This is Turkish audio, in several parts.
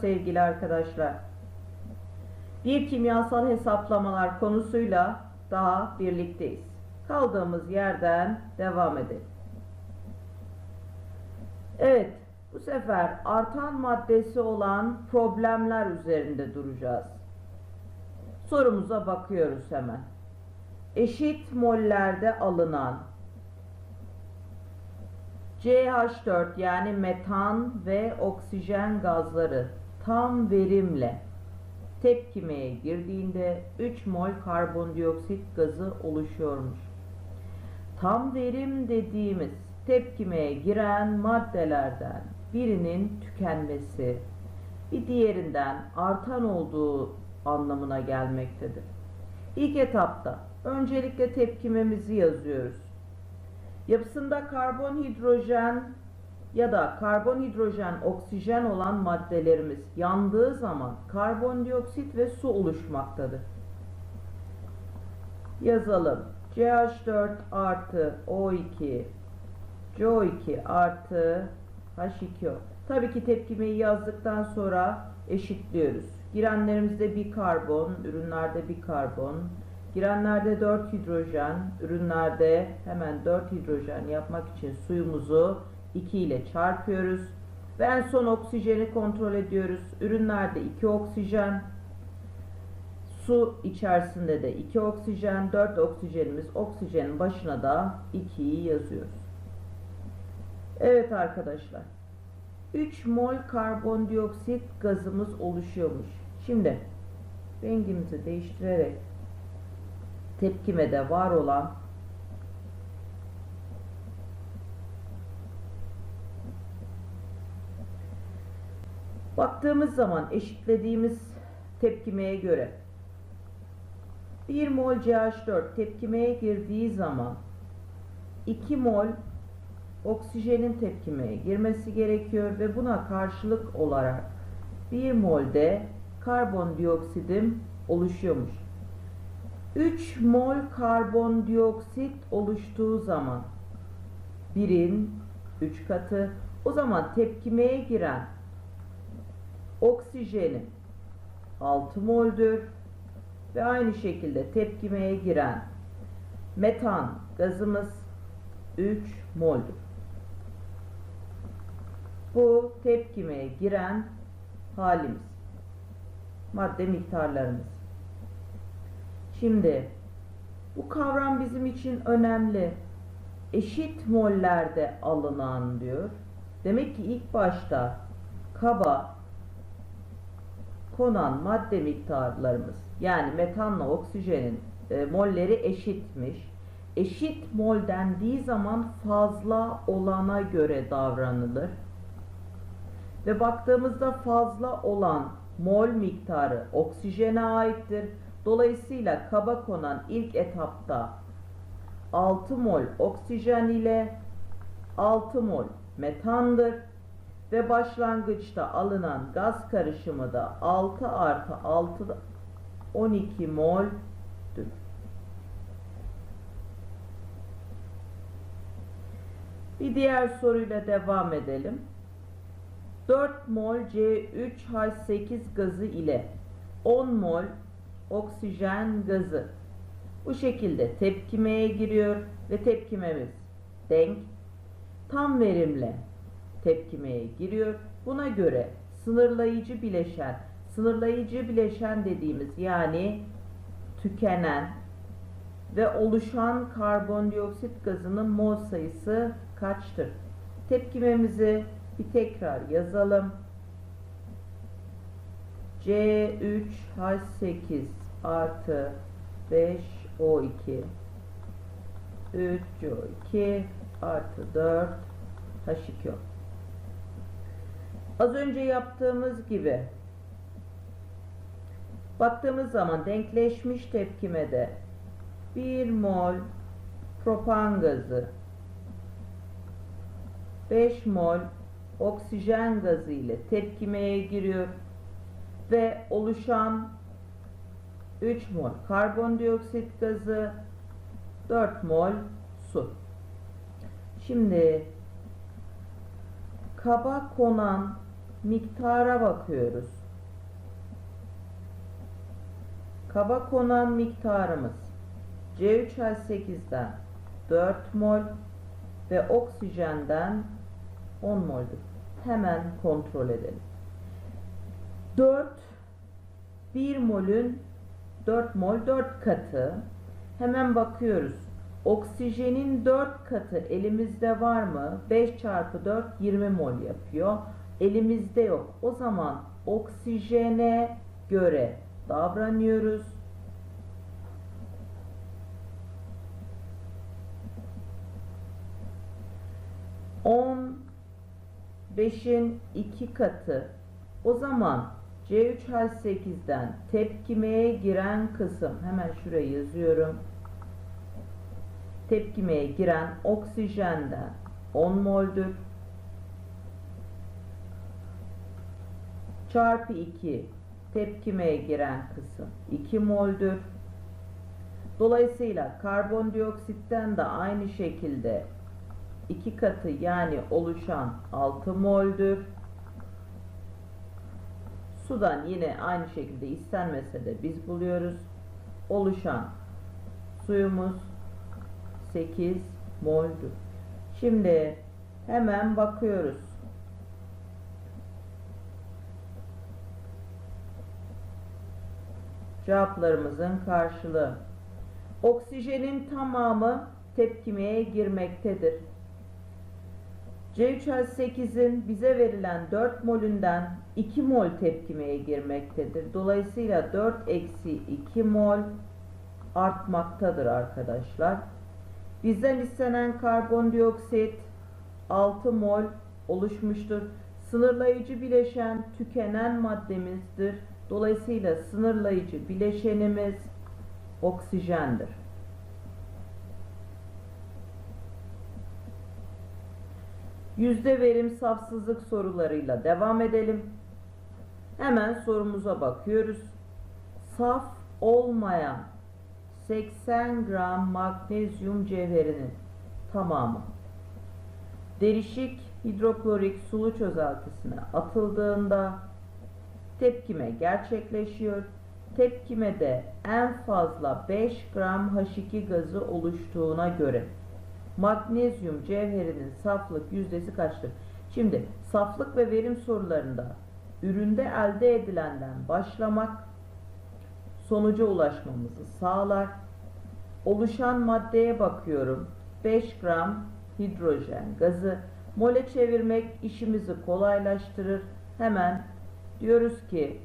sevgili arkadaşlar. Bir kimyasal hesaplamalar konusuyla daha birlikteyiz. Kaldığımız yerden devam edelim. Evet, bu sefer artan maddesi olan problemler üzerinde duracağız. Sorumuza bakıyoruz hemen. Eşit mollerde alınan CH4 yani metan ve oksijen gazları tam verimle tepkimeye girdiğinde 3 mol karbondioksit gazı oluşuyormuş. Tam verim dediğimiz tepkimeye giren maddelerden birinin tükenmesi bir diğerinden artan olduğu anlamına gelmektedir. İlk etapta öncelikle tepkimemizi yazıyoruz. Yapısında karbon hidrojen ya da karbon hidrojen oksijen olan maddelerimiz yandığı zaman karbondioksit ve su oluşmaktadır. Yazalım. CH4 artı O2 CO2 artı H2O. Tabii ki tepkimeyi yazdıktan sonra eşitliyoruz. Girenlerimizde bir karbon, ürünlerde bir karbon. Girenlerde 4 hidrojen, ürünlerde hemen 4 hidrojen yapmak için suyumuzu 2 ile çarpıyoruz. Ve en son oksijeni kontrol ediyoruz. Ürünlerde 2 oksijen, su içerisinde de 2 oksijen, 4 oksijenimiz. Oksijenin başına da 2'yi yazıyoruz. Evet arkadaşlar. 3 mol karbondioksit gazımız oluşuyormuş. Şimdi rengimizi değiştirerek tepkimede var olan baktığımız zaman eşitlediğimiz tepkimeye göre 1 mol CH4 tepkimeye girdiği zaman 2 mol oksijenin tepkimeye girmesi gerekiyor ve buna karşılık olarak 1 molde karbondioksidim oluşuyormuş. 3 mol karbondioksit oluştuğu zaman birin 3 katı o zaman tepkimeye giren oksijenin 6 moldür ve aynı şekilde tepkimeye giren metan gazımız 3 moldür. Bu tepkimeye giren halimiz. Madde miktarlarımız. Şimdi bu kavram bizim için önemli. Eşit mollerde alınan diyor. Demek ki ilk başta kaba konan madde miktarlarımız yani metanla oksijenin e, molleri eşitmiş. Eşit mol dendiği zaman fazla olana göre davranılır. Ve baktığımızda fazla olan mol miktarı oksijene aittir. Dolayısıyla kaba konan ilk etapta 6 mol oksijen ile 6 mol metandır ve başlangıçta alınan gaz karışımı da 6 artı 6 12 mol'dür. Bir diğer soruyla devam edelim. 4 mol C3H8 gazı ile 10 mol oksijen gazı bu şekilde tepkimeye giriyor ve tepkimemiz denk tam verimle tepkimeye giriyor. Buna göre sınırlayıcı bileşen, sınırlayıcı bileşen dediğimiz yani tükenen ve oluşan karbondioksit gazının mol sayısı kaçtır? Tepkimemizi bir tekrar yazalım. C3H8 artı 5O2 3CO2 artı 4 H2O. Az önce yaptığımız gibi baktığımız zaman denkleşmiş tepkimede 1 mol propan gazı 5 mol oksijen gazı ile tepkimeye giriyor ve oluşan 3 mol karbondioksit gazı 4 mol su. Şimdi kaba konan miktara bakıyoruz. Kaba konan miktarımız C3H8'den 4 mol ve oksijenden 10 mol'dür. Hemen kontrol edelim. 4 1 molün 4 mol 4 katı. Hemen bakıyoruz. Oksijenin 4 katı elimizde var mı? 5 çarpı 4 20 mol yapıyor. Elimizde yok. O zaman oksijene göre davranıyoruz. On beşin iki katı. O zaman C3H8'den tepkimeye giren kısım hemen şuraya yazıyorum. Tepkimeye giren oksijenden 10 moldür. Çarpı 2 tepkimeye giren kısım 2 moldür. Dolayısıyla karbondioksitten de aynı şekilde 2 katı yani oluşan 6 moldür. Sudan yine aynı şekilde istenmese de biz buluyoruz. Oluşan suyumuz 8 mol'dür. Şimdi hemen bakıyoruz. Cevaplarımızın karşılığı. Oksijenin tamamı tepkimeye girmektedir. C3H8'in bize verilen 4 molünden 2 mol tepkimeye girmektedir. Dolayısıyla 4 eksi 2 mol artmaktadır arkadaşlar. Bizden istenen karbondioksit 6 mol oluşmuştur. Sınırlayıcı bileşen tükenen maddemizdir. Dolayısıyla sınırlayıcı bileşenimiz oksijendir. Yüzde verim safsızlık sorularıyla devam edelim. Hemen sorumuza bakıyoruz. Saf olmayan 80 gram magnezyum cevherinin tamamı derişik hidroklorik sulu çözeltisine atıldığında tepkime gerçekleşiyor. Tepkimede en fazla 5 gram H2 gazı oluştuğuna göre magnezyum cevherinin saflık yüzdesi kaçtır? Şimdi saflık ve verim sorularında üründe elde edilenden başlamak sonuca ulaşmamızı sağlar. Oluşan maddeye bakıyorum. 5 gram hidrojen gazı mole çevirmek işimizi kolaylaştırır. Hemen diyoruz ki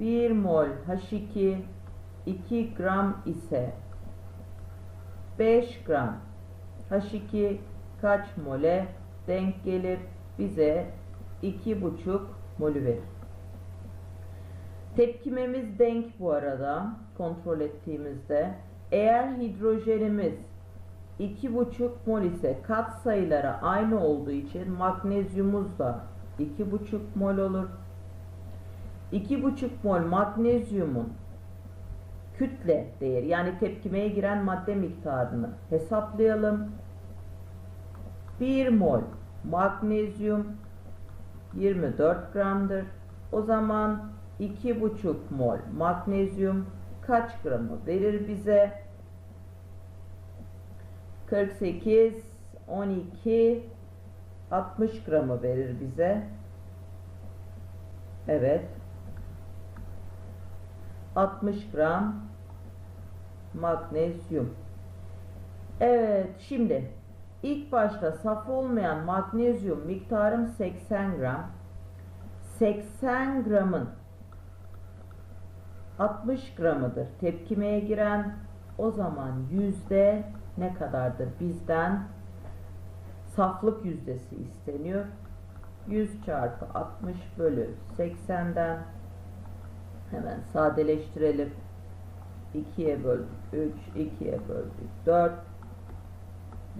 1 mol H2 2 gram ise 5 gram H2 kaç mole denk gelir? Bize 2,5 molü verir. Tepkimemiz denk bu arada kontrol ettiğimizde. Eğer hidrojenimiz 2,5 mol ise kat sayıları aynı olduğu için magnezyumumuz da 2,5 mol olur. 2,5 mol magnezyumun kütle değeri yani tepkimeye giren madde miktarını hesaplayalım. 1 mol magnezyum 24 gramdır. O zaman 2,5 mol magnezyum kaç gramı verir bize? 48, 12, 60 gramı verir bize. Evet. 60 gram magnezyum. Evet, şimdi ilk başta saf olmayan magnezyum miktarım 80 gram. 80 gramın 60 gramıdır tepkimeye giren o zaman yüzde ne kadardır bizden saflık yüzdesi isteniyor 100 çarpı 60 bölü 80'den hemen sadeleştirelim. 2'ye böldük. 3 2'ye böldük. 4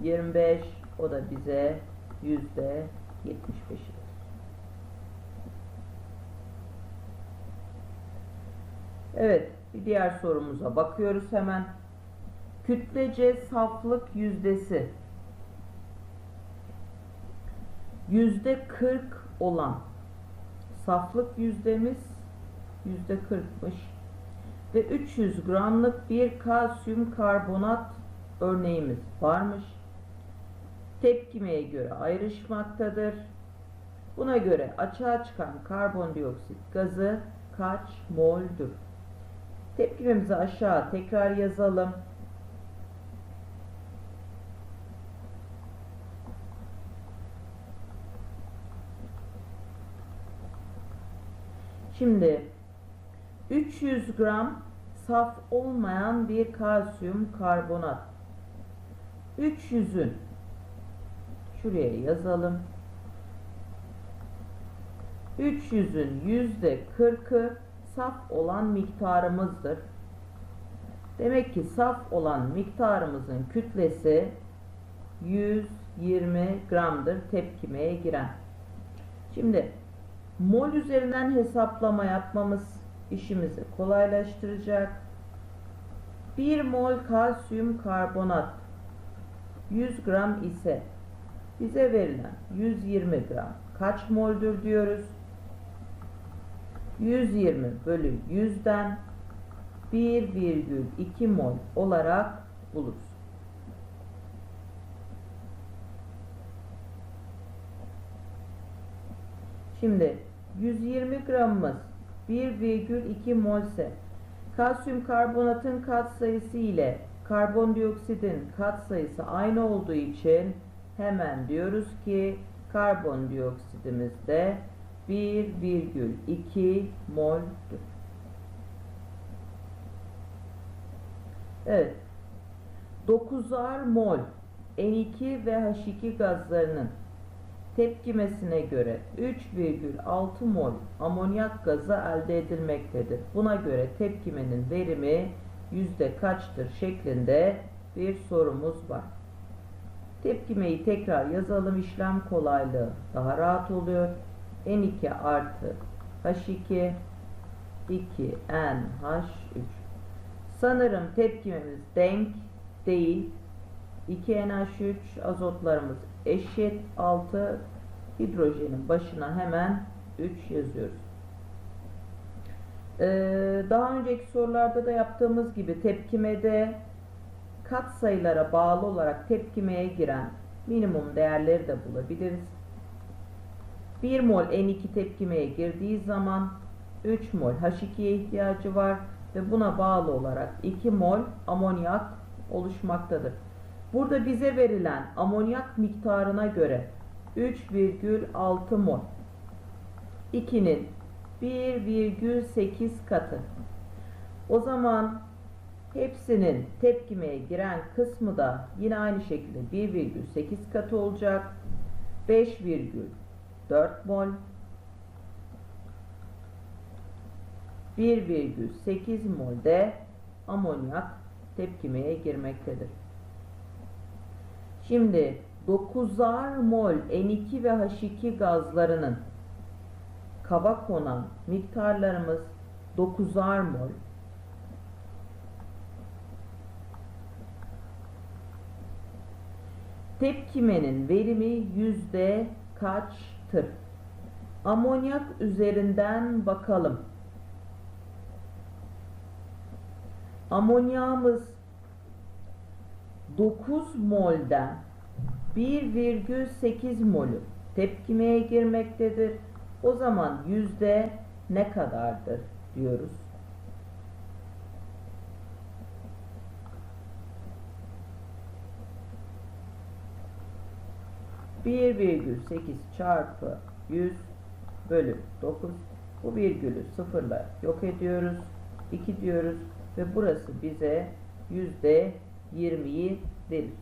25 o da bize yüzde 75'i Evet, bir diğer sorumuza bakıyoruz hemen. Kütlece saflık yüzdesi. Yüzde 40 olan saflık yüzdemiz yüzde 40'mış. Ve 300 gramlık bir kalsiyum karbonat örneğimiz varmış. Tepkimeye göre ayrışmaktadır. Buna göre açığa çıkan karbondioksit gazı kaç mol'dür? Tepkimemizi aşağı tekrar yazalım. Şimdi 300 gram saf olmayan bir kalsiyum karbonat. 300'ün şuraya yazalım. 300'ün yüzde 40'ı saf olan miktarımızdır. Demek ki saf olan miktarımızın kütlesi 120 gramdır tepkimeye giren. Şimdi mol üzerinden hesaplama yapmamız işimizi kolaylaştıracak. 1 mol kalsiyum karbonat 100 gram ise bize verilen 120 gram kaç moldür diyoruz. 120 bölü 100'den 1,2 mol olarak buluruz. Şimdi 120 gramımız 1,2 mol ise kalsiyum karbonatın katsayısı ile karbondioksitin katsayısı aynı olduğu için hemen diyoruz ki karbondioksidimiz de 1,2 mol'dür. Evet. 9'ar mol N2 ve H2 gazlarının tepkimesine göre 3,6 mol amonyak gazı elde edilmektedir. Buna göre tepkimenin verimi yüzde kaçtır şeklinde bir sorumuz var. Tepkimeyi tekrar yazalım işlem kolaylığı daha rahat oluyor. N2 artı H2 2 NH3 Sanırım tepkimemiz denk değil. 2NH3 azotlarımız eşit 6 hidrojenin başına hemen 3 yazıyoruz. Ee, daha önceki sorularda da yaptığımız gibi tepkimede kat sayılara bağlı olarak tepkimeye giren minimum değerleri de bulabiliriz. 1 mol N2 tepkimeye girdiği zaman 3 mol H2'ye ihtiyacı var ve buna bağlı olarak 2 mol amonyak oluşmaktadır. Burada bize verilen amonyak miktarına göre 3,6 mol 2'nin 1,8 katı. O zaman hepsinin tepkimeye giren kısmı da yine aynı şekilde 1,8 katı olacak. 5,4 mol 1,8 molde amonyak tepkimeye girmektedir. Şimdi 9'ar mol N2 ve H2 gazlarının kaba konan miktarlarımız 9'ar mol. Tepkimenin verimi yüzde kaçtır? Amonyak üzerinden bakalım. Amonyağımız 9 molden 1,8 molü tepkimeye girmektedir. O zaman yüzde ne kadardır diyoruz. Bir virgül sekiz çarpı 100 bölü 9 bu virgülü sıfırla yok ediyoruz 2 diyoruz ve burası bize yüzde 20'yi verir.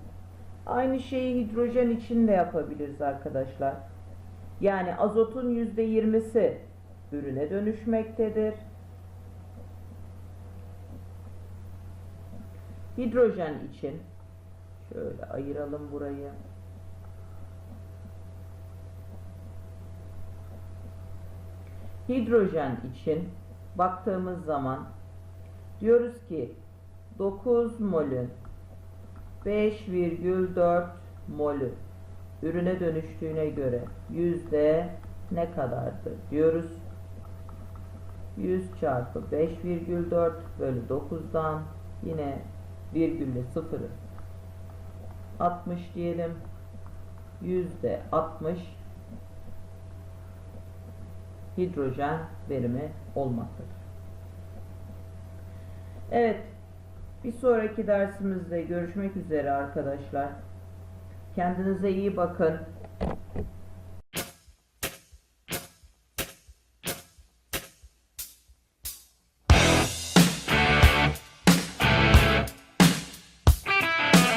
Aynı şeyi hidrojen için de yapabiliriz arkadaşlar. Yani azotun yüzde 20'si ürüne dönüşmektedir. Hidrojen için şöyle ayıralım burayı. Hidrojen için baktığımız zaman diyoruz ki 9 molün 5,4 molü ürüne dönüştüğüne göre yüzde ne kadardır diyoruz. 100 çarpı 5,4 bölü 9'dan yine virgülle sıfırı 60 diyelim. Yüzde 60 hidrojen verimi olmaktadır. Evet. Bir sonraki dersimizde görüşmek üzere arkadaşlar. Kendinize iyi bakın.